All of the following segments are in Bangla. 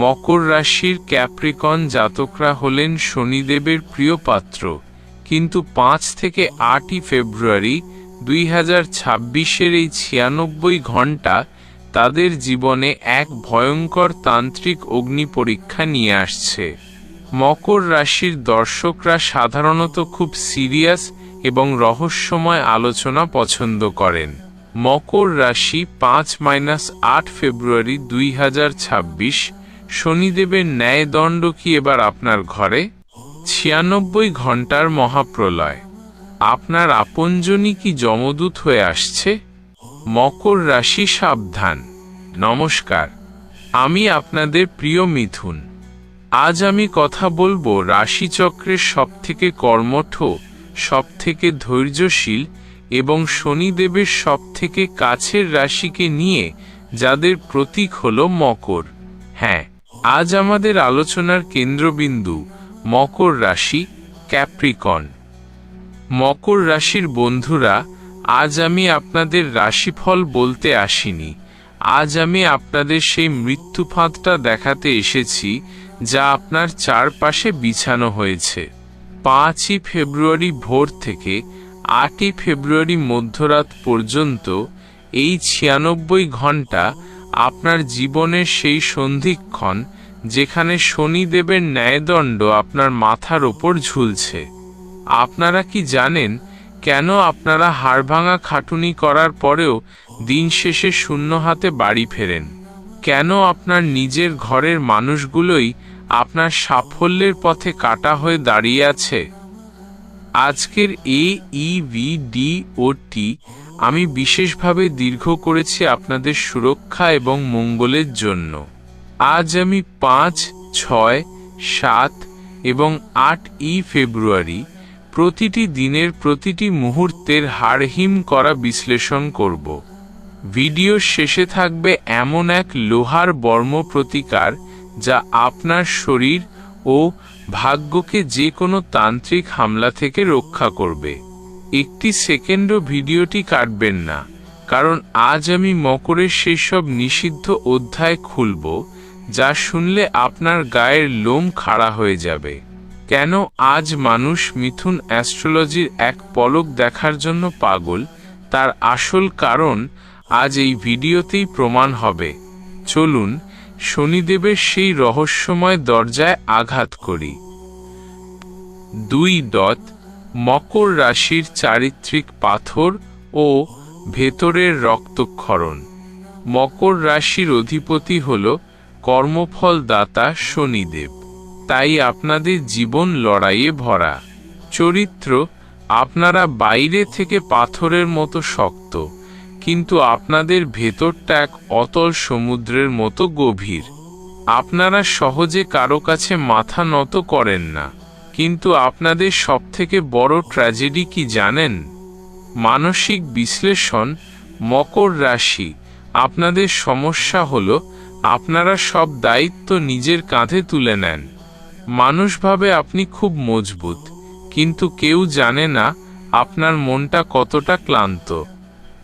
মকর রাশির ক্যাপ্রিকন জাতকরা হলেন শনিদেবের প্রিয় পাত্র। কিন্তু পাঁচ থেকে আটই ফেব্রুয়ারি দুই হাজার ছাব্বিশের এই ছিয়ানব্বই ঘণ্টা তাদের জীবনে এক ভয়ঙ্কর তান্ত্রিক অগ্নি পরীক্ষা নিয়ে আসছে। মকর রাশির দর্শকরা সাধারণত খুব সিরিয়াস এবং রহস্যময় আলোচনা পছন্দ করেন। মকর রাশি পাঁচ মাইনাস আট ফেব্রুয়ারি দুই হাজার ছাব্বিশ শনিদেবের ন্যায়দণ্ড কি এবার আপনার ঘরে? ছিয়ানব্বই ঘণ্টার মহাপ্রলয়। আপনার আপনজনই কি যমদূত হয়ে আসছে? মকর রাশি সাবধান। নমস্কার। আমি আপনাদের প্রিয় মিথুন। আজ আমি কথা বলব রাশিচক্রের সবথেকে কর্মঠ, সবথেকে ধৈর্যশীল এবং শনিদেবের সবথেকে কাছের রাশিকে নিয়ে যাদের প্রতীক হল মকর। হ্যাঁ আজ আমাদের আলোচনার কেন্দ্রবিন্দু মকর রাশি, ক্যাপ্রিকন। মকর রাশির বন্ধুরা, আজ আমি আপনাদের রাশিফল বলতে আসিনি। আজ আমি আপনাদের সেই মৃত্যু ফাঁদটা দেখাতে এসেছি, যা আপনার চারপাশে বিছানো হয়েছে। পাঁচই ফেব্রুয়ারি ভোর থেকে আটই ফেব্রুয়ারি মধ্যরাত পর্যন্ত এই ছিয়ানব্বই ঘণ্টা আপনার জীবনের সেই সন্ধিক্ষণ যেখানে শনিদেবের ন্যায়দণ্ড আপনার মাথার ওপর ঝুলছে। আপনারা কি জানেন কেন আপনারা হাড়ভাঙা খাটুনি করার পরেও দিন শেষে শূন্য হাতে বাড়ি ফেরেন? কেন আপনার নিজের ঘরের মানুষগুলোই আপনার সাফল্যের পথে কাটা হয়ে দাঁড়িয়ে আছে? আজকের এ ই ভি ডি ও টি আমি বিশেষভাবে দীর্ঘ করেছি আপনাদের সুরক্ষা এবং মঙ্গলের জন্য। আজ আমি পাঁচ, ছয়, সাত এবং আট ই ফেব্রুয়ারি প্রতিটি দিনের প্রতিটি মুহূর্তের হাড়হিম করা বিশ্লেষণ করব। ভিডিওর শেষে থাকবে এমন এক লোহার বর্ম প্রতিকার যা আপনার শরীর ও ভাগ্যকে যে কোনো তান্ত্রিক হামলা থেকে রক্ষা করবে। একটি সেকেন্ডও ভিডিওটি কাটবেন না, কারণ আজ আমি মকরের সেই সব নিষিদ্ধ অধ্যায় খুলব যা শুনলে আপনার গায়ের লোম খাড়া হয়ে যাবে। কেন আজ মানুষ মিথুন অ্যাস্ট্রোলজির এক পলক দেখার জন্য পাগল? তার আসল কারণ আজ এই ভিডিওতেই প্রমাণ হবে। চলুন, শনিদেবের সেই রহস্যময় দরজায় আঘাত করি। দুই দত, মকর রাশির চারিত্রিক পাথর ও ভেতরের রক্তক্ষরণ। মকর রাশির অধিপতি হল কর্মফল দাতা শনিদেব। তাই আপনাদের জীবন লড়াইয়ে ভরা। চরিত্র, আপনারা বাইরে থেকে পাথরের মতো শক্ত। কিন্তু আপনাদের ভেতরটা এক অতল সমুদ্রের মতো গভীর। আপনারা সহজে কারও কাছে মাথা নত করেন না। কিন্তু আপনাদের সবথেকে বড় ট্র্যাজেডি কি জানেন? মানসিক বিশ্লেষণ, মকর রাশি। আপনাদের সমস্যা হল আপনারা সব দায়িত্ব নিজের কাঁধে তুলে নেন। মানুষভাবে আপনি খুব মজবুত, কিন্তু কেউ জানে না আপনার মনটা কতটা ক্লান্ত।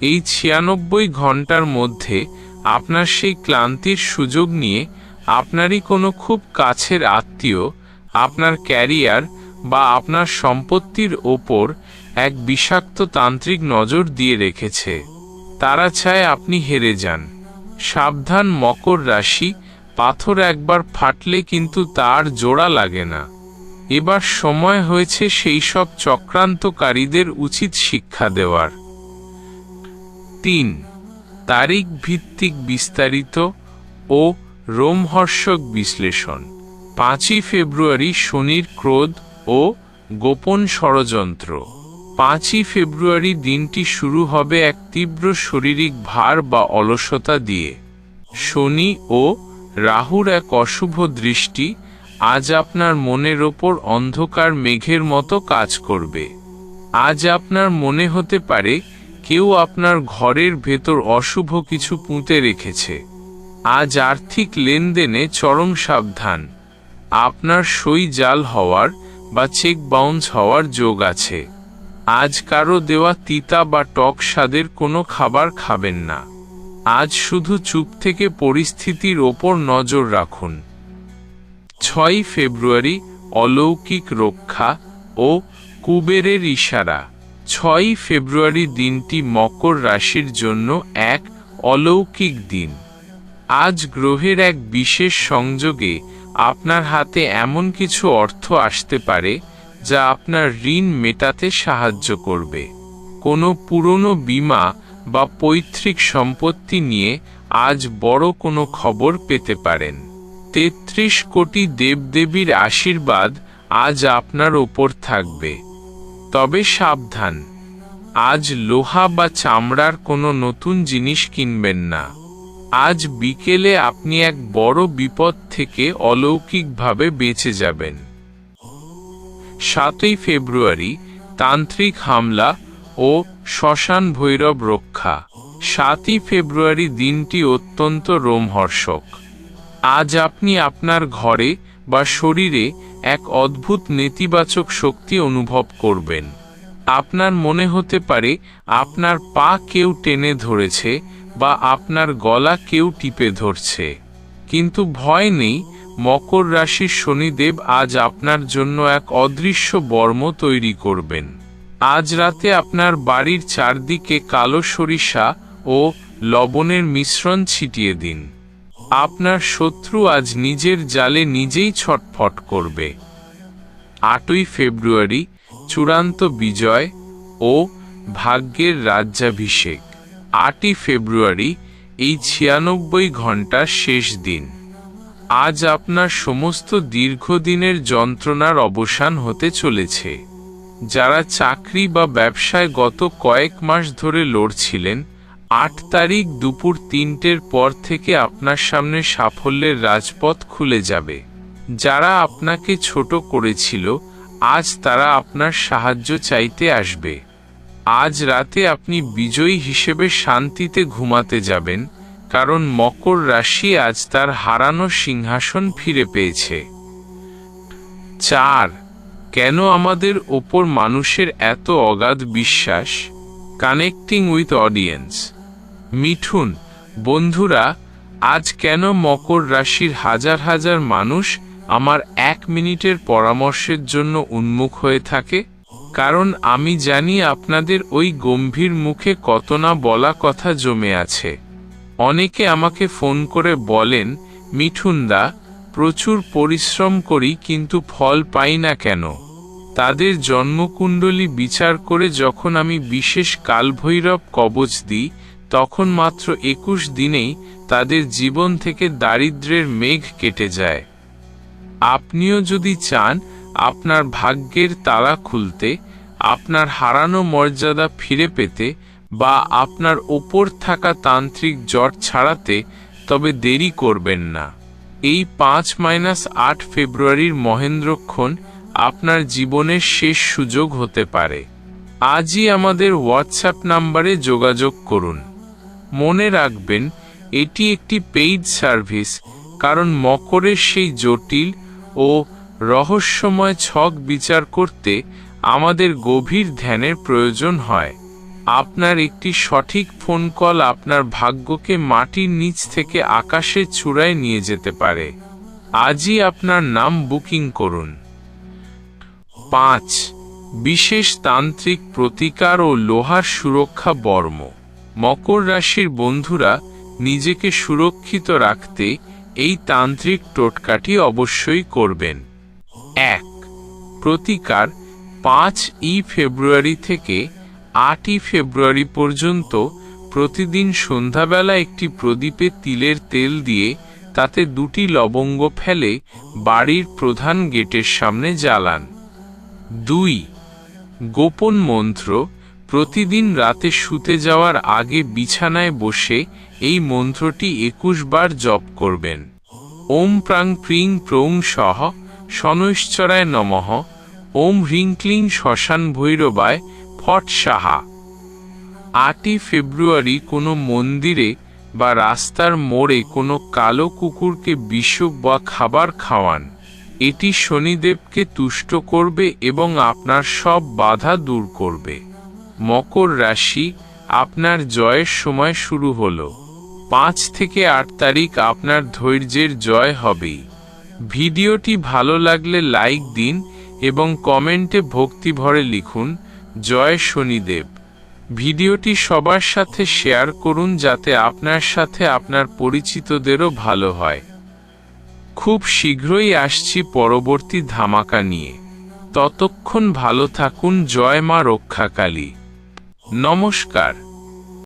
এই ছিয়ানব্বই ঘণ্টার মধ্যে আপনার সেই ক্লান্তির সুযোগ নিয়ে আপনারই কোনো খুব কাছের আত্মীয়, আপনার ক্যারিয়ার বা আপনার সম্পত্তির ওপর এক বিষাক্ত তান্ত্রিক নজর দিয়ে রেখেছে। তারা চায় আপনি হেরে যান। সাবধান মকর রাশি, পাথর একবার ফাটলে কিন্তু তার জোড়া লাগে না। এবার সময় হয়েছে সেই সব চক্রান্তকারীদের উচিত শিক্ষা দেওয়ার। তিন তারিখ ভিত্তিক বিস্তারিত ও রোমহর্ষক বিশ্লেষণ। পাঁচই ফেব্রুয়ারি শনির ক্রোধ ও গোপন ষড়যন্ত্র। পাঁচই ফেব্রুয়ারি দিনটি শুরু হবে এক তীব্র শারীরিক ভার বা অলসতা দিয়ে। শনি ও রাহুর এক অশুভ দৃষ্টি আজ আপনার মনের ওপর অন্ধকার মেঘের মতো কাজ করবে। আজ আপনার মনে হতে পারে কেউ আপনার ঘরের ভেতর অশুভ কিছু পুঁতে রেখেছে। আজ আর্থিক লেনদেনে চরম সাবধান। আপনার সই জাল হওয়ার বা চেক বাউন্স হওয়ার যোগ আছে। আজ কারও দেওয়া তিতা বা টক স্বাদের কোনো খাবার খাবেন না। আজ শুধু চুপ থেকে পরিস্থিতির ওপর নজর রাখুন। ছয় ফেব্রুয়ারি, অলৌকিক রক্ষা ও কুবেরের ইশারা। ছয় ফেব্রুয়ারি দিনটি মকর রাশির জন্য এক অলৌকিক দিন। আজ গ্রহের এক বিশেষ সংযোগে আপনার হাতে এমন কিছু অর্থ আসতে পারে যা আপনার ঋণ মেটাতে সাহায্য করবে। কোনো পুরনো বীমা বা পৈতৃক সম্পত্তি নিয়ে আজ বড় কোনো খবর পেতে পারেন। তেত্রিশ কোটি দেবদেবীর আশীর্বাদ আজ আপনার ওপর থাকবে। তবে সাবধান, আজ লোহা বা চামড়ার কোনো নতুন জিনিস কিনবেন না। আজ বিকেলে আপনি এক বড় বিপদ থেকে অলৌকিকভাবে বেঁচে যাবেন। সাতই ফেব্রুয়ারি তান্ত্রিক হামলা ও শ্মশান ভৈরব রক্ষা। সাতই ফেব্রুয়ারি দিনটি অত্যন্ত রোমহর্ষক। আজ আপনি আপনার ঘরে বা শরীরে এক অদ্ভুত নেতিবাচক শক্তি অনুভব করবেন। আপনার মনে হতে পারে আপনার পা কেউ টেনে ধরেছে বা আপনার গলা কেউ টিপে ধরছে। কিন্তু ভয় নেই মকর রাশির শনিদেব আজ আপনার জন্য এক অদৃশ্য বর্ম তৈরি করবেন। আজ রাতে আপনার বাড়ির চারদিকে কালো সরিষা ও লবণের মিশ্রণ ছিটিয়ে দিন। আপনার শত্রু আজ নিজের জালে নিজেই ছটফট করবে। আটই ফেব্রুয়ারি, চূড়ান্ত বিজয় ও ভাগ্যের রাজ্যাভিষেক। আটই ফেব্রুয়ারি, এই ছিয়ানব্বই ঘণ্টার শেষ দিন। আজ আপনার সমস্ত দীর্ঘদিনের যন্ত্রণার অবসান হতে চলেছে। যারা চাকরি বা ব্যবসায় গত কয়েক মাস ধরে লড়ছিলেন, আট তারিখ দুপুর তিনটের পর থেকে আপনার সামনে সাফল্যের রাজপথ খুলে যাবে। যারা আপনাকে ছোট করেছিল, আজ তারা আপনার সাহায্য চাইতে আসবে। আজ রাতে আপনি বিজয়ী হিসেবে শান্তিতে ঘুমাতে যাবেন কারণ মকর রাশি আজ তার হারানো সিংহাসন ফিরে পেয়েছে। চার, কেন আমাদের ওপর মানুষের এত অগাধ বিশ্বাস? কানেক্টিং উইথ অডিয়েন্স মিঠুন, বন্ধুরা, আজ কেন মকর রাশির হাজার হাজার মানুষ আমার এক মিনিটের পরামর্শের জন্য উন্মুখ হয়ে থাকে? কারণ আমি জানি আপনাদের ওই গম্ভীর মুখে কত না বলা কথা জমে আছে। অনেকে আমাকে ফোন করে বলেন, মিঠুনদা, প্রচুর পরিশ্রম করি কিন্তু ফল পাই না কেন? তাদের জন্মকুণ্ডলী বিচার করে যখন আমি বিশেষ কালভৈরব কবচ দিই, তখন মাত্র একুশ দিনেই তাদের জীবন থেকে দারিদ্রের মেঘ কেটে যায়। আপনিও যদি চান আপনার ভাগ্যের তালা খুলতে, আপনার হারানো মর্যাদা ফিরে পেতে বা আপনার ওপর থাকা তান্ত্রিক জট ছাড়াতে তবে দেরি করবেন না। এই পাঁচ মাইনাস আট ফেব্রুয়ারির মহেন্দ্রক্ষণ আপনার জীবনের শেষ সুযোগ হতে পারে। আজই আমাদের হোয়াটসঅ্যাপ নাম্বারে যোগাযোগ করুন। মনে রাখবেন, এটি একটি পেইড সার্ভিস, কারণ মকরের সেই জটিল ও রহস্যময় ছক বিচার করতে আমাদের গভীর ধ্যানের প্রয়োজন হয়। আপনার একটি সঠিক ফোন কল আপনার ভাগ্যকে মাটির নিচ থেকে আকাশে চূড়ায় নিয়ে যেতে পারে। আজই আপনার নাম বুকিং করুন। পাঁচ, বিশেষ তান্ত্রিক প্রতিকার ও লোহার সুরক্ষা বর্ম। মকর রাশির বন্ধুরা, নিজেকে সুরক্ষিত রাখতে এই তান্ত্রিক টোটকাটি অবশ্যই করবেন। এক, প্রতিকার পাঁচ ই ফেব্রুয়ারি থেকে আটই ফেব্রুয়ারি পর্যন্ত প্রতিদিন সন্ধ্যাবেলা একটি প্রদীপে তিলের তেল দিয়ে তাতে দুটি লবঙ্গ ফেলে বাড়ির প্রধান গেটের সামনে জ্বালান। দুই, গোপন মন্ত্র, প্রতিদিন রাতে শুতে যাওয়ার আগে বিছানায় বসে এই মন্ত্রটি একুশ বার জপ করবেন। ওম প্রাং প্রিং প্রৌং সহ শনৈশ্চরায় নমঃ, ওম হ্রিং ক্লিং শ্মশান ভৈরবায় ফট সাহা। আটই ফেব্রুয়ারি কোনো মন্দিরে বা রাস্তার মোড়ে কোনো কালো কুকুরকে বিষ বা খাবার খাওয়ান। এটি শনিদেবকে তুষ্ট করবে এবং আপনার সব বাধা দূর করবে। মকর রাশি, আপনার জয়ের সময় শুরু হলো। পাঁচ থেকে আট তারিখ আপনার ধৈর্যের জয় হবেই। ভিডিওটি ভালো লাগলে লাইক দিন এবং কমেন্টে ভক্তি ভরে লিখুন। জয় শনিদেব। ভিডিওটি সবার সাথে শেয়ার করুন যাতে আপনার সাথে আপনার পরিচিতদেরও ভালো হয়। খুব শীঘ্রই আসছি পরবর্তী ধামাকা নিয়ে। ততক্ষণ ভালো থাকুন, জয় মা রক্ষাকালী। নমস্কার।